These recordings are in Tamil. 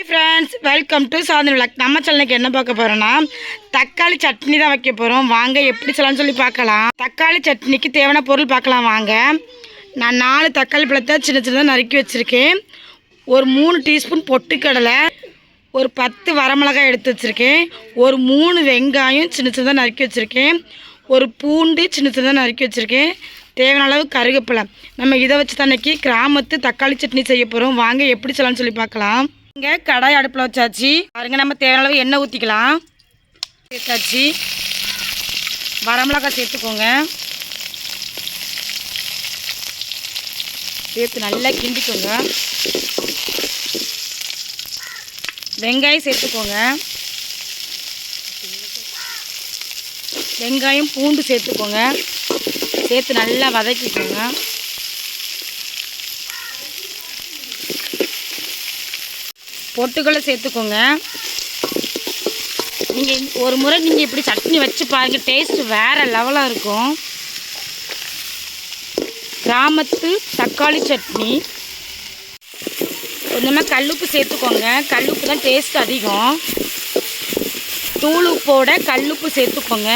ஹாய் ஃப்ரெண்ட்ஸ் வெல்கம் டு சாதன விளக் நம்ம சேனலுக்கு என்ன பார்க்க போகிறோன்னா தக்காளி சட்னி தான் வைக்க போகிறோம் வாங்க எப்படி சொல்லலாம்னு சொல்லி பார்க்கலாம். தக்காளி சட்னிக்கு தேவையான பொருள் பார்க்கலாம் வாங்க. நான் நாலு தக்காளி பழத்தை சின்ன சின்னதாக நறுக்கி வச்சுருக்கேன். ஒரு மூணு டீஸ்பூன் பொட்டுக்கடலை ஒரு பத்து வரமிளகாய் எடுத்து வச்சுருக்கேன். ஒரு மூணு வெங்காயம் சின்ன சின்னதாக நறுக்கி வச்சுருக்கேன். ஒரு பூண்டு சின்ன சின்னதாக நறுக்கி வச்சுருக்கேன். தேவையான அளவு கருவேப்பிலை நம்ம இதை வச்சு தன்னைக்கு கிராமத்து தக்காளி சட்னி செய்ய போகிறோம் வாங்க எப்படி சொல்லலாம்னு சொல்லி பார்க்கலாம். இங்கே கடாய் அடுப்பில் வச்சாச்சு. பாருங்க நம்ம தேவையான அளவு எண்ணெய் ஊற்றிக்கலாம் சேர்த்தாச்சு வரமிளகாய் சேர்த்துக்கோங்க. சேர்த்து நல்லா கிண்டிக்கோங்க. வெங்காயம் சேர்த்துக்கோங்க. வெங்காயம் பூண்டு சேர்த்துக்கோங்க. சேர்த்து நல்லா வதக்கிக்கோங்க. பொட்டுக்களை சேர்த்துக்கோங்க. நீங்கள் ஒரு முறை நீங்கள் இப்படி சட்னி வச்சு பாருங்கள் டேஸ்ட் வேறு லெவலாக இருக்கும். கிராமத்து தக்காளி சட்னி. கொஞ்சமாக கல்லுப்பு சேர்த்துக்கோங்க. கல்லுப்பு தான் டேஸ்ட் அதிகம். தூள் உப்போட கல்லுப்பு சேர்த்துக்கோங்க.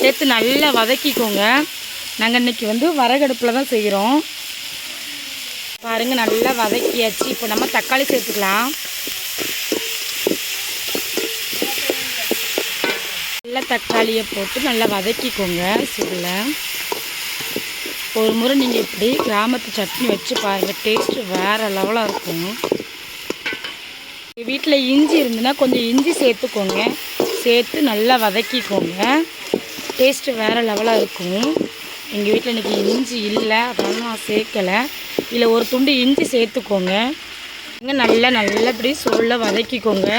சேர்த்து நல்லா வதக்கிக்கோங்க. நாங்கள் இன்றைக்கி வந்து வரகடுப்பில் தான் செய்கிறோம் பாருங்கள் நல்லா வதக்கியாச்சு. இப்போ நம்ம தக்காளி சேர்த்துக்கலாம். நல்லா தக்காளியை போட்டு நல்லா வதக்கிக்கோங்க. சுடில் ஒரு முறை நீங்கள் இப்படி கிராமத்து சட்னி வச்சு பாருங்கள் டேஸ்ட்டு வேறு லெவலாக இருக்கும். வீட்டில் இஞ்சி இருந்துன்னா கொஞ்சம் இஞ்சி சேர்த்துக்கோங்க. சேர்த்து நல்லா வதக்கிக்கோங்க. டேஸ்ட்டு வேறு லெவலாக இருக்கும். எங்கள் வீட்டில் இன்றைக்கி இஞ்சி இல்லை அதனால நான் சேர்க்கலை. இல்லை ஒரு துண்டு இஞ்சி சேர்த்துக்கோங்க. இங்கே நல்லா நல்லா இப்படி சொல்ல வதக்கிக்கோங்க.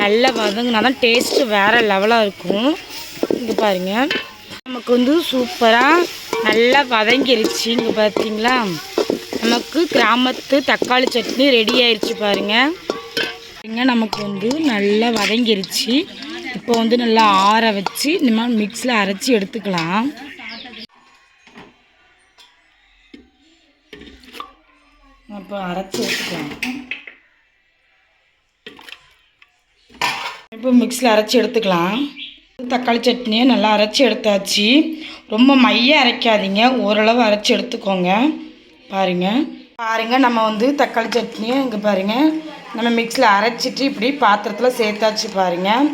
நல்லா வதங்கினா தான் டேஸ்ட்டு வேறு லெவலாக இருக்கும். இங்கே பாருங்கள் நமக்கு வந்து சூப்பராக நல்லா வதங்கிருச்சு. இங்கே பார்த்தீங்களா நமக்கு கிராமத்து தக்காளி சட்னி ரெடி ஆயிடுச்சு பாருங்கள் பாருங்க நமக்கு வந்து நல்லா வதங்கிருச்சு. இப்போ வந்து நல்லா ஆற வச்சு இனிமேல் மிக்ஸில் அரைச்சி எடுத்துக்கலாம். இப்போ அரைச்சி எடுத்துக்கலாம். இப்போ மிக்ஸில் அரைச்சி எடுத்துக்கலாம். தக்காளி சட்னியை நல்லா அரைச்சி எடுத்தாச்சு. ரொம்ப மைய அரைக்காதீங்க. ஓரளவு அரைச்சி எடுத்துக்கோங்க. பாருங்கள் பாருங்கள் நம்ம வந்து தக்காளி சட்னியை இங்கே பாருங்கள் நம்ம மிக்ஸில் அரைச்சிட்டு இப்படி பாத்திரத்தில் சேர்த்தாச்சு பாருங்கள்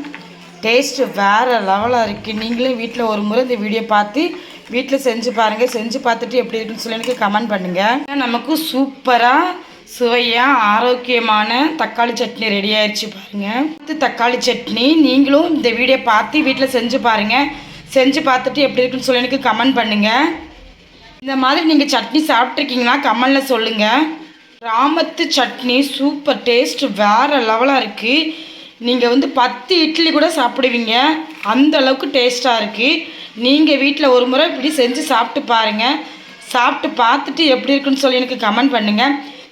டேஸ்ட்டு வேறு லெவலாக இருக்குது நீங்களும் வீட்டில் ஒரு முறை இந்த வீடியோ பார்த்து வீட்டில் செஞ்சு பாருங்கள் செஞ்சு பார்த்துட்டு எப்படி இருக்குன்னு சொல்லி எனக்கு கமெண்ட் பண்ணுங்கள் நமக்கு சூப்பராக சுவையாக ஆரோக்கியமான தக்காளி சட்னி ரெடி ஆயிடுச்சு பாருங்கள் இது தக்காளி சட்னி நீங்களும் இந்த வீடியோ பார்த்து வீட்டில் செஞ்சு பாருங்கள் செஞ்சு பார்த்துட்டு எப்படி இருக்குன்னு சொல்லி எனக்கு கமெண்ட் பண்ணுங்கள் இந்த மாதிரி நீங்கள் சட்னி சாப்பிட்ருக்கீங்கன்னா கமெண்டில் சொல்லுங்கள் கிராமத்து சட்னி சூப்பர் டேஸ்ட் வேறு லெவலாக இருக்குது நீங்கள் வந்து பத்து இட்லி கூட சாப்பிடுவீங்க. அந்த அளவுக்கு டேஸ்ட்டாக இருக்குது நீங்கள் வீட்டில் ஒரு முறை இப்படி செஞ்சு சாப்பிட்டு பாருங்கள் சாப்பிட்டு பார்த்துட்டு எப்படி இருக்குன்னு சொல்லி எனக்கு கமெண்ட் பண்ணுங்கள்